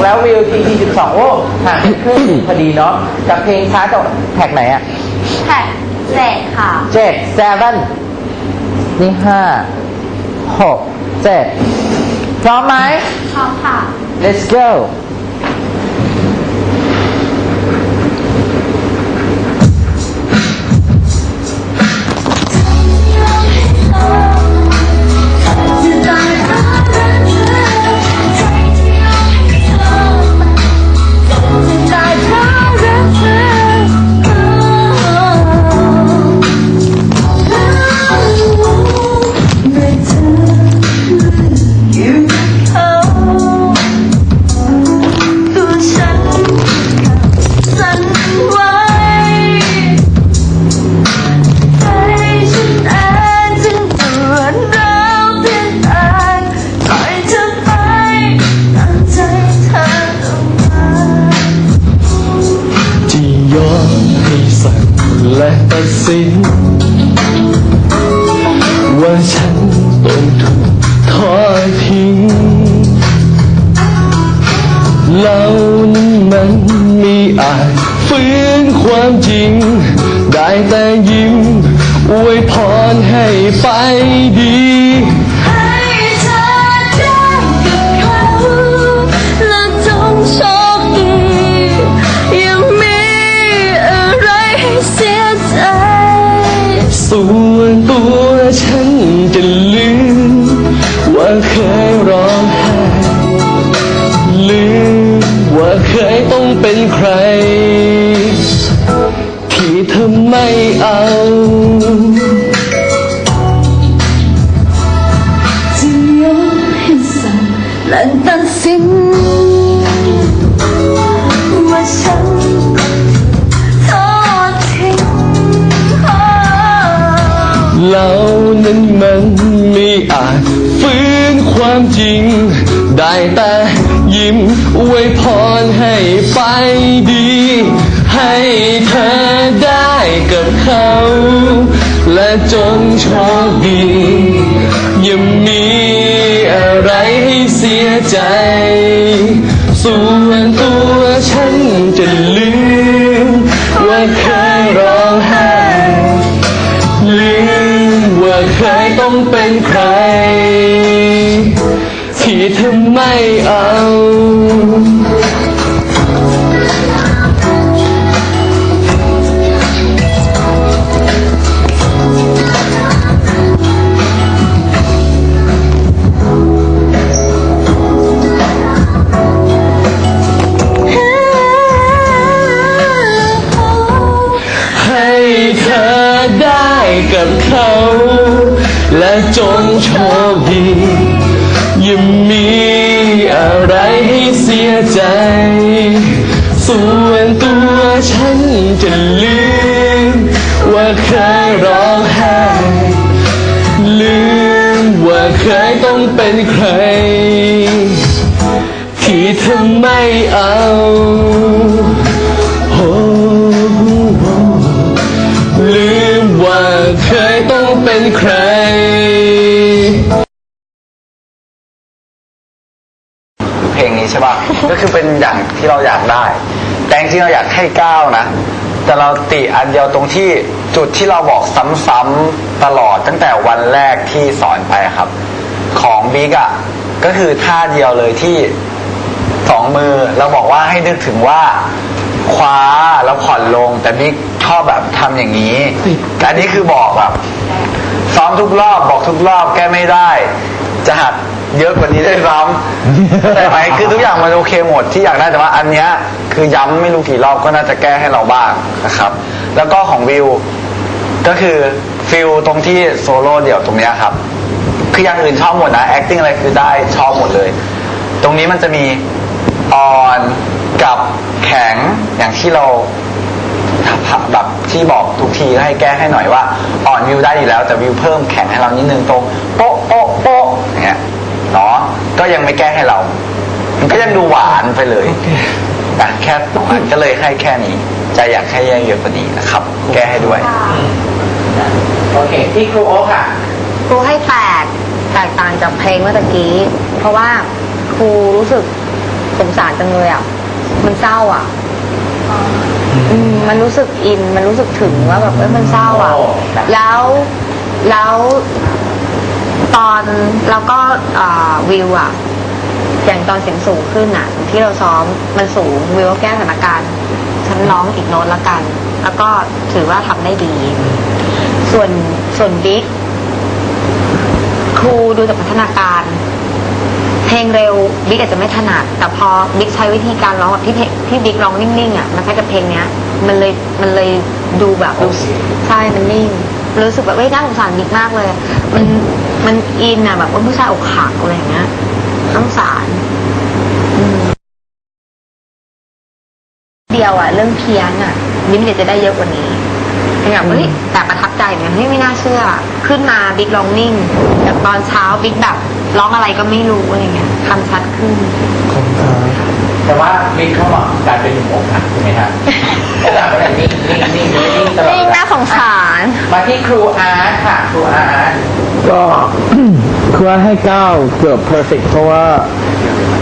16แล้ววิวทีที12โอ้ห่างกันครึ่งหนึ่งพอดีเนาะกับเพลงช้าจากแท็กไหนอะแท็กเจ็ดค่ะเจ็ด seven นี่ห้าหกเจ็ดพร้อมไหมพร้อมค่ะ let's go สินว่าฉันต้องถูกทอดทิ้งเรานั้นมันมีอาจฟื้นความจริง ได้แต่ยิ้ม อวยพรให้ไปดี ใคร ที่เธอไม่เอาจะยอมให้สั่งและตัดสินว่าฉันทอดทิ้งเรานั้นมันไม่อาจฟื้นความจริงได้แต่ รให้ไปดี ให้เธอได้กับเขา และจงโชคดีย่ามีอะไรให้เสียใจ ส่วนตัวฉันจะลืม ว่าเคยร้องไห้ลืมว่าเคยต้องเป็นใคร ที่เธอไม่เอา จงโชคดีย่ามีอะไรให้เสียใจ ส่วนตัวฉันจะลืม ว่าเคยร้องไห้ลืมว่าเคยต้องเป็นใคร ที่เธอไม่เอาลืมว่าเคยต้องเป็นใคร ใช่ป่ะ ก็คือเป็นอย่างที่เราอยากได้ แต่จริงเราอยากให้ก้าวนะ แต่เราติอันเดียวตรงที่จุดที่เราบอกซ้ำๆตลอดตั้งแต่วันแรกที่สอนไปครับ ของบิ๊กอะก็คือท่าเดียวเลยที่สองมือเราบอกว่าให้นึกถึงว่าคว้าแล้วผ่อนลง แต่บิ๊กชอบแบบทำอย่างนี้ แต่อันนี้คือบอกแบบซ้อมทุกรอบบอกทุกรอบแก้ไม่ได้ จะหัด เยอะกว่านี้ได้วยซ้ำแต่ไหมคือทุกอย่างมันโอเคหมดที่อยากได้แต่ว่าอันเนี้ยคือย้ำไม่รู้กี่รอบก็น่าจะแก้ให้เราบ้างนะครับ แล้วก็ของวิวก็คือฟิลตรงที่โซโล่เดี่ยวตรงเนี้ยครับ คืออย่างอื่นชอบหมดนะ acting อะไรคือได้ชอบหมดเลย ตรงนี้มันจะมีอ่อนกับแข็งอย่างที่เราแบบที่บอกทุกทีก็ให้แก้ให้หน่อยว่าอ่อนวิวได้อยู่แล้ว แต่วิวเพิ่มแข็งให้เรานิดนึงตรงโป๊ะโป๊ะโป๊ะอย่างเงี้ยเนาะ ก็ยังไม่แก้ให้เรา มันก็ยังดูหวานไปเลยอะแค่สองอันก็เลยให้แค่นี้ใจะอยากให้แย่เยอะกว่านี้นะครับ แก้ให้ด้วย โอเคที่ครูโอ๊คค่ะ ครูให้แปดแตกต่างจากเพลงเมื่อตะกี้ เพราะว่าครูรู้สึกสงสารจังเลยอะ มันเศร้าอะอืมมันรู้สึกอิน มันรู้สึกถึงว่าแบบเอ้ยมันเศร้าอะ แล้ว แล้ว ตอนแล้วก็วิวอะอย่างตอนเสียงสูงขึ้นอะที่เราซ้อมมันสูงวิวก็แก้สถานการณ์ฉันร้องอีกโน้ตละกัน แล้วก็ถือว่าทำได้ดี ส่วนส่วนบิ๊กครูดูจากพัฒนาการ เพลงเร็วบิ๊กอาจจะไม่ถนัด แต่พอบิ๊กใช้วิธีการร้องแบบที่เพที่บิ๊กร้องนิ่งๆอะมันใช้กับเพลงเนี้ย มันเลยมันเลยดูแบบดูใช่มันนิ่ง รู้สึกแบบเว้ยน่าสงสารบิ๊กมากเลย มันมันอินอะแบบว่าผู้ชายอกหักอะไรอย่างเงี้ยน่าสงสารอืมเดียวอะ เรื่องเพี้ยนอะบิ๊กเดี๋ยวจะได้เยอะกว่านี้เป็นแบบเฮ้ยแต่ประทับใจเหมือนกันเฮ้ยไม่น่าเชื่อ ขึ้นมาบิ๊กร้องนิ่งแต่ตอนเช้าบิ๊กแบบร้องอะไรก็ไม่รู้อะไรเงี้ยคำชัดขึ้น แต่ว่าบิ๊กเขาบอกการเป็นหนุ่มอกหักใช่ไหมครับแต่ก็นิ่งนิ่งนิ่งนิ่งตลอดนิ่งน่าสงสาร มาที่ครูอาร์ตค่ะ ครูอาร์ตก็คือว่าให้เก้าเกือบเพอร์เฟกเพราะว่า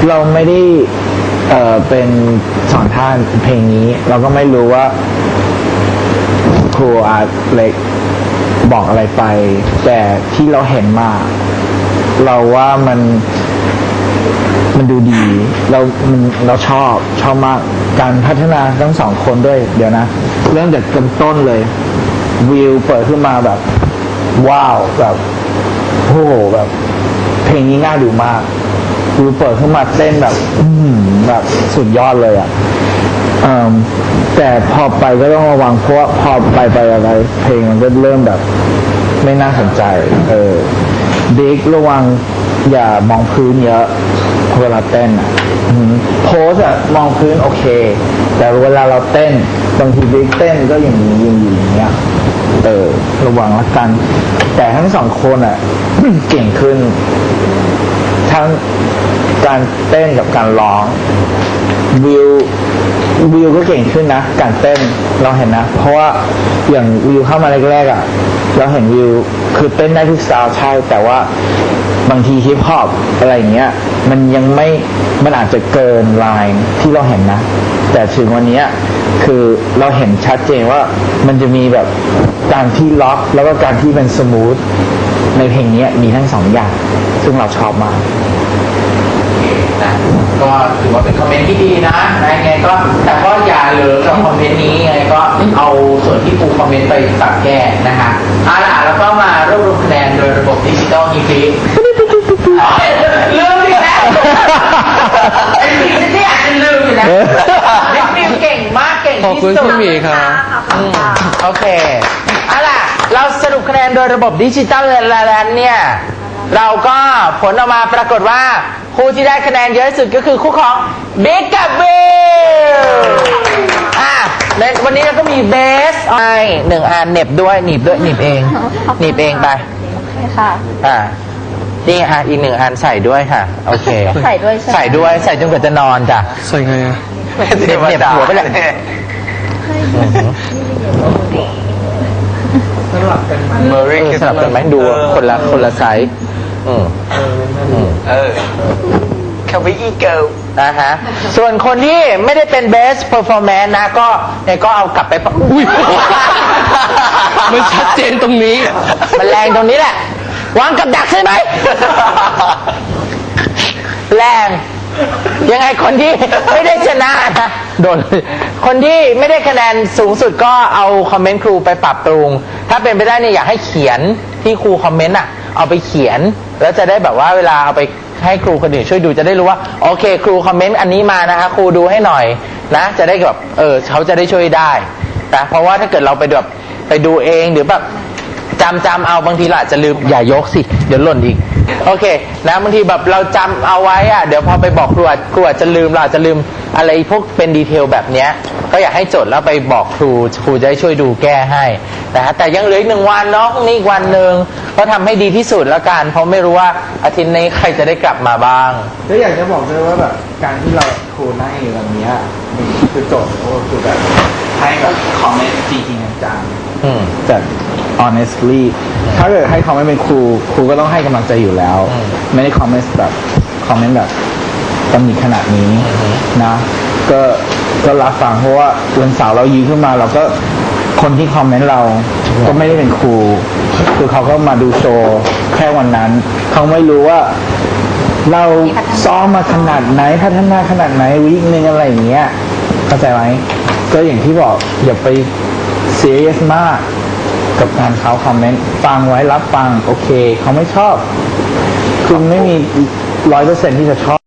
เราไม่ได้เอ่อเป็นสอนท่านเพลงนี้ เราก็ไม่รู้ว่า ครูอาร์ตเล็กบอกอะไรไป แต่ที่เราเห็นมา เราว่ามันมันดูดี เรามันเราชอบชอบมากการพัฒนาทั้งสองคนด้วย เดี๋ยวนะ เริ่มจากต้นต้นเลย วิวเปิดขึ้นมาแบบ ว้าวแบบโอ้โหแบบ เพลงนี้น่าดูมากวิวเปิดขึ้นมาเต้นแบบ อืมแบบสุดยอดเลยอะเอิ่มแต่พอไปก็ต้องระวังเพราะว่าพอไปไปอะไร เพลงมันก็เริ่มแบบ ไม่น่าสนใจ เออ บิ๊กระวังอย่ามองพื้นเยอะเวลาเต้นอะโพสอะมองพื้นโอเค แต่เวลาเราเต้นบางทีบิ๊กเต้นก็อย่างนี้ยืนอยู่อย่างเงี้ยเออระวังละกัน แต่ทั้งสองคนอะเก่งขึ้น ทั้งการเต้นกับการร้องวิววิวก็เก่งขึ้นนะ การเต้นเราเห็นนะ เพราะว่าอย่างวิวเข้ามาแรกๆอะ เราเห็นวิว คือเต้นได้ทุกสไตล์ใช่แต่ว่าบางทีฮิปฮอปอะไรอย่างเงี้ย มันยังไม่มันอาจจะเกินไลน์ที่เราเห็นนะ แต่ถึงวันนี้คือเราเห็นชัดเจนว่ามันจะมีแบบการที่ล็อกแล้วก็การที่เป็นสมูทในเพลงนี้มีทั้งสองอย่าง ซึ่งเราชอบมากนะก็ถือว่าเป็นคอมเมนต์ที่ดีนะนะยังไงก็แต่ก็อย่าเหลือกับคอมเมนต์นี้ยังไงก็เอาส่วนที่ครูคอมเมนต์ไปปรับแก้นะคะแล้วก็มารวบรวมคะแนนโดยระบบดิจิตอลอีพีลืมอีกแล้วไอ้สิ่งที่อาจจะลืมอยู่แล้วบิ๊กมิวเก่งมากเก่งขอบที่คุณสุดพี่หมีครับอืมโอเคเอาล่ะ เราสรุปคะแนนโดยระบบดิจิตอลแล้วเนี่ย เราก็ผลออกมาปรากฏว่า คู่ที่ได้คะแนนเยอะที่สุดก็คือคู่ของบิ๊กกับวิวอะในวันนี้เราก็มีเบสไอหนึ่งอันเหน็บด้วยหนีบด้วยหนีบเองหนีบเองไปค่ะอ่านี่อะอีกหนึ่งอันใส่ด้วยค่ะ โอเค ใส่ด้วยใช่ไหมใส่ด้วยใส่จนกว่าจะนอนจ้ะ ใส่ไงอะเหน็บเหน็บหัวไปเลย เมอรี่เออสลับกันไหมดูคนละคนละไซส์อืมอืมเออคาวิอีเกิลนะฮะ ส่วนคนที่ไม่ได้เป็น best performance นะก็เนี่ยก็เอากลับไปปะอุ้ยมันชัดเจนตรงนี้ มันแรงตรงนี้แหละ วางกับดักใช่ไหม แรง ยังไงคนที่ไม่ได้ชนะนะ โดนคนที่ไม่ได้คะแนนสูงสุดก็เอาคอมเมนต์ครูไปปรับปรุง ถ้าเป็นไปได้เนี่ยอยากให้เขียนที่ครูคอมเมนต์อะ เอาไปเขียน แล้วจะได้แบบว่าเวลาเอาไปให้ครูคนอื่นช่วยดูจะได้รู้ว่าโอเค ครูคอมเมนต์อันนี้มานะคะ ครูดูให้หน่อยนะ จะได้แบบเออเขาจะได้ช่วยได้นะเพราะว่าถ้าเกิดเราไปแบบไปดูเองหรือแบบ จำจำเอาบางทีเราอาจะลืมอย่ายกสิ เดี๋ยวหล่นอีก โอเค นะบางทีแบบเราจำเอาไว้อะเดี๋ยวพอไปบอกครูครูอาจจะลืมเราจะลืมอะไรพวกเป็นดีเทลแบบเนี้ยก็อยากให้จดแล้วไปบอกครูครูจะได้ช่วยดูแก้ให้นะฮะแต่ยังเหลืออีกหนึ่งวันเนาะนี้อีกวันหนึ่งก็ทำให้ดีที่สุดแล้วกัน เพราะไม่รู้ว่าอาทิตย์นี้ใครจะได้กลับมาบ้างแล้วอยากจะบอกด้วยว่าแบบการที่เราครูนั่งอยู่แบบเนี้ยมันคือจทย์ก็คือแบบ ให้แบบคอมเมนต์จริงๆจังอืมๆแต่ honestly ถ้าเกิดให้คอมเมนต์เป็นครูครูก็ต้องให้กำลังใจอยู่แล้วอืมไม่ได้คอมเมนต์แบบคอมเมนต์แบบตำหนิขนาดนี้นะ ก็ก็รับฟังเพราะว่าวันเสาร์เรายืนขึ้นมาเราก็คนที่คอมเมนต์เราก็ไม่ได้เป็นครู คือเขาก็มาดูโชว์แค่วันนั้น เขาไม่รู้ว่าเราซ้อมมาขนาดไหนพัฒนาขนาดไหนวีคนึงอะไรอย่างเงี้ยเข้าใจไหม ก็อย่างที่บอกอย่าไปเสียสมากกับการเขาคอมเมนต์ฟังไว้รับฟัง โอเค เขาไม่ชอบ คุณไม่มีร้อยเปอร์เซ็นที่จะชอบ